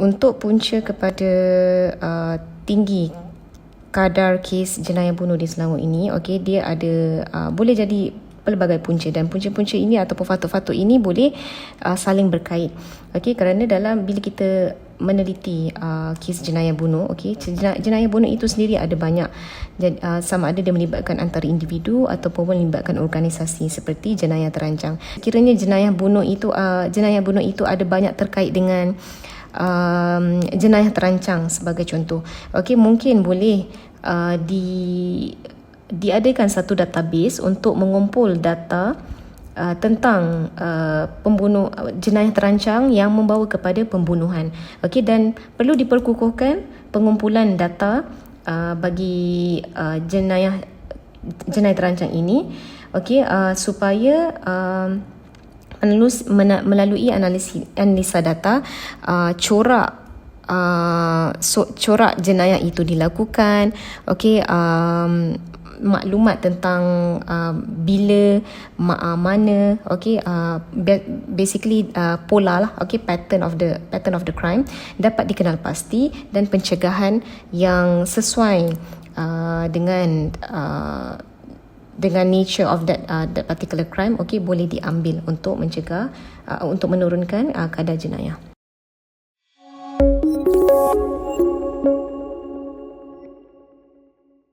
untuk punca kepada uh, tinggi kadar kes jenayah bunuh di Selangor ini okey dia ada uh, boleh jadi pelbagai punca dan punca-punca ini ataupun fatuk-fatuk ini boleh uh, saling berkait okey kerana dalam bila kita meneliti uh, kes jenayah bunuh okey jenayah, bunuh itu sendiri ada banyak. Jadi, uh, sama ada dia melibatkan antara individu ataupun melibatkan organisasi seperti jenayah terancang. Kiranya jenayah bunuh itu uh, jenayah bunuh itu ada banyak terkait dengan um, jenayah terancang sebagai contoh okey mungkin boleh uh, di diadakan satu database untuk mengumpul data uh, tentang uh, pembunuh jenayah terancang yang membawa kepada pembunuhan. Okey dan perlu diperkukuhkan pengumpulan data uh, bagi uh, jenayah jenayah terancang ini okey uh, supaya uh, menelus, melalui analisis analisa data uh, corak Uh, so, corak jenayah itu dilakukan okey um, maklumat tentang uh, bila uh, mana okey uh, basically uh, pola lah okey pattern of the pattern of the crime dapat dikenal pasti dan pencegahan yang sesuai uh, dengan uh, dengan nature of that uh, that particular crime okey boleh diambil untuk mencegah uh, untuk menurunkan uh, kadar jenayah.